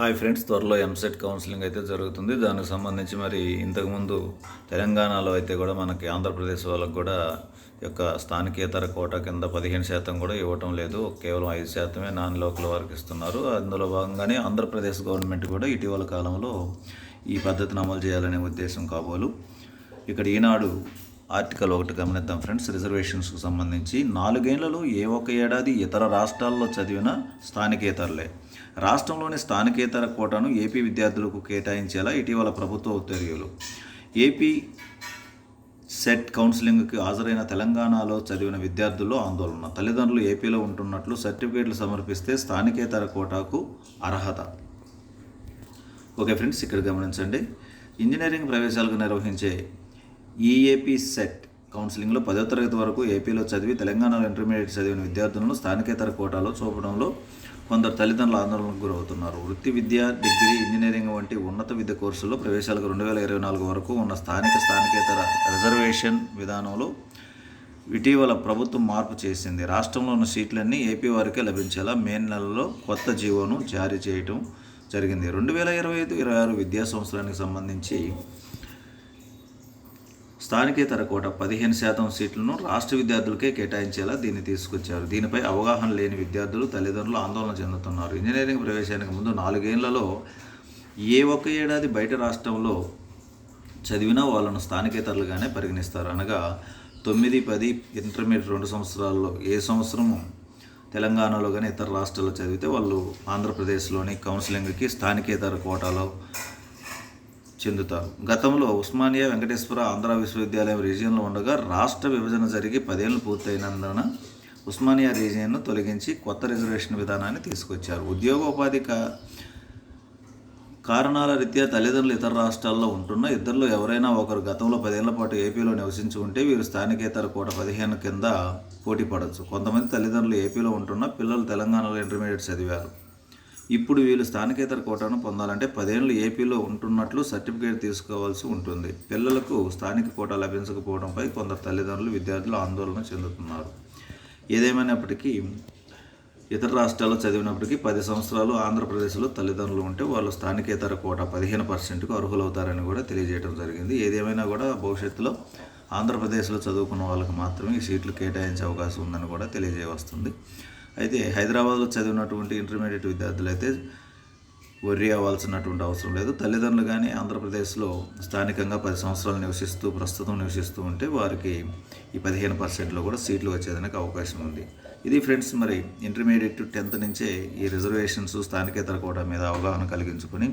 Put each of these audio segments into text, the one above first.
Hi friends త్వరలో EAMCET counselling అయితే జరుగుతుంది. దానికి సంబంధించి మరి ఇంతకుముందు తెలంగాణలో అయితే కూడా మనకి ఆంధ్రప్రదేశ్ వాళ్ళకు కూడా యొక్క స్థానికేతర కోట కింద పదిహేను శాతం కూడా ఇవ్వటం లేదు. కేవలం ఐదు శాతమే నాన్ లోకల్ వారికి ఇస్తున్నారు. అందులో భాగంగానే ఆంధ్రప్రదేశ్ గవర్నమెంట్ కూడా ఇటీవల కాలంలో ఈ పద్ధతిని అమలు చేయాలనే ఉద్దేశం కాబోలు. ఇక్కడ ఈనాడు ఆర్టికల్ ఒకటి గమనిద్దాం ఫ్రెండ్స్. రిజర్వేషన్స్కు సంబంధించి నాలుగేళ్ళలో ఏ ఒక్క ఏడాది ఇతర రాష్ట్రాల్లో చదివిన స్థానికేతరులే. రాష్ట్రంలోని స్థానికేతర కోటాను ఏపీ విద్యార్థులకు కేటాయించేలా ఇటీవల ప్రభుత్వ ఉత్తర్వులు ఏపీ సెట్ కౌన్సిలింగ్కి హాజరైన తెలంగాణలో చదివిన విద్యార్థుల్లో ఆందోళన. తల్లిదండ్రులు ఏపీలో ఉంటున్నట్లు సర్టిఫికేట్లు సమర్పిస్తే స్థానికేతర కోటాకు అర్హత. ఓకే ఫ్రెండ్స్ ఇక్కడ గమనించండి. ఇంజనీరింగ్ ప్రవేశాలకు నిర్వహించే ఈఏపీ సెట్ కౌన్సిలింగ్లో పదో తరగతి వరకు ఏపీలో చదివి తెలంగాణలో ఇంటర్మీడియట్ చదివిన విద్యార్థులను స్థానికేతర కోటాలో చూపడంలో కొందరు తల్లిదండ్రులు ఆందోళనకు గురవుతున్నారు. వృత్తి విద్య డిగ్రీ ఇంజనీరింగ్ వంటి ఉన్నత విద్య కోర్సుల్లో ప్రవేశాలకు రెండు వేల ఇరవై నాలుగు వరకు ఉన్న స్థానిక స్థానికేతర రిజర్వేషన్ విధానంలో ఇటీవల ప్రభుత్వం మార్పు చేసింది. రాష్ట్రంలో ఉన్న సీట్లన్నీ ఏపీ వారికే లభించేలా మే నెలలో కొత్త జీవోను జారీ చేయటం జరిగింది. రెండు వేల ఇరవై ఐదు ఇరవై ఆరు విద్యా సంవత్సరానికి సంబంధించి స్థానికేతర కోట పదిహేను శాతం సీట్లను రాష్ట్ర విద్యార్థులకే కేటాయించేలా దీన్ని తీసుకొచ్చారు. దీనిపై అవగాహన లేని విద్యార్థులు తల్లిదండ్రులు ఆందోళన చెందుతున్నారు. ఇంజనీరింగ్ ప్రవేశానికి ముందు నాలుగేళ్ళలో ఏ ఒక్క ఏడాది బయట రాష్ట్రంలో చదివినా వాళ్ళను స్థానికేతరులుగానే పరిగణిస్తారు. అనగా తొమ్మిది పది ఇంటర్మీడియట్ రెండు సంవత్సరాల్లో ఏ సంవత్సరము తెలంగాణలో కానీ ఇతర రాష్ట్రాల్లో చదివితే వాళ్ళు ఆంధ్రప్రదేశ్లోని కౌన్సిలింగ్కి స్థానికేతర కోటాలో చెందుతారు. గతంలో ఉస్మానియా వెంకటేశ్వర ఆంధ్ర విశ్వవిద్యాలయం రీజియన్లో ఉండగా రాష్ట్ర విభజన జరిగి పదేళ్ళు పూర్తయినందున ఉస్మానియా రీజియన్ను తొలగించి కొత్త రిజర్వేషన్ విధానాన్ని తీసుకొచ్చారు. ఉద్యోగోపాధి కారణాల రీత్యా తల్లిదండ్రులు ఇతర రాష్ట్రాల్లో ఉంటున్న ఇద్దరిలో ఎవరైనా ఒకరు గతంలో పదేళ్ళ పాటు ఏపీలో నివసించి ఉంటే వీరు స్థానికేతర కోట పదిహేను కింద పోటీ పడవచ్చు కొంతమంది తల్లిదండ్రులు ఏపీలో ఉంటున్న పిల్లలు తెలంగాణలో ఇంటర్మీడియట్ చదివారు. ఇప్పుడు వీళ్ళు స్థానికేతర కోటాను పొందాలంటే పదేళ్ళు ఏపీలో ఉంటున్నట్లు సర్టిఫికేట్ తీసుకోవాల్సి ఉంటుంది. పిల్లలకు స్థానిక కోటా లభించకపోవడంపై కొందరు తల్లిదండ్రులు విద్యార్థులు ఆందోళన చెందుతున్నారు. ఏదేమైనప్పటికీ ఇతర రాష్ట్రాల్లో చదివినప్పటికీ పది సంవత్సరాలు ఆంధ్రప్రదేశ్లో తల్లిదండ్రులు ఉంటే వాళ్ళు స్థానికేతర కోట పదిహేను పర్సెంట్కు అర్హులవుతారని కూడా తెలియజేయడం జరిగింది. ఏదేమైనా కూడా భవిష్యత్తులో ఆంధ్రప్రదేశ్లో చదువుకున్న వాళ్ళకి మాత్రమే ఈ సీట్లు కేటాయించే అవకాశం ఉందని కూడా తెలియజేయవస్తుంది. అయితే హైదరాబాద్లో చదివినటువంటి ఇంటర్మీడియట్ విద్యార్థులు అయితే వర్రీ అవ్వాల్సినటువంటి అవసరం లేదు. తల్లిదండ్రులు కానీ ఆంధ్రప్రదేశ్లో స్థానికంగా పది సంవత్సరాలు నివసిస్తూ ప్రస్తుతం నివసిస్తూ ఉంటే వారికి ఈ పదిహేను పర్సెంట్లో కూడా సీట్లు వచ్చేదానికి అవకాశం ఉంది. ఇది ఫ్రెండ్స్ మరి ఇంటర్మీడియట్ టెన్త్ నుంచే ఈ రిజర్వేషన్స్ స్థానికేతర కోట మీద అవగాహన కలిగించుకొని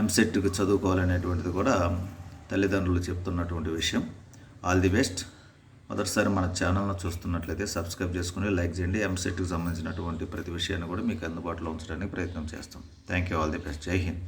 ఎంసెట్కి చదువుకోవాలనేటువంటిది కూడా తల్లిదండ్రులు చెప్తున్నటువంటి విషయం. All the best. మొదటిసారి మన ఛానల్ను చూస్తున్నట్లయితే సబ్స్క్రైబ్ చేసుకుని లైక్ చేయండి. ఎంసెట్కి సంబంధించినటువంటి ప్రతి విషయాన్ని కూడా మీకు అందుబాటులో ఉంచడానికి ప్రయత్నం చేస్తాం. Thank you all the best. Jai Hind.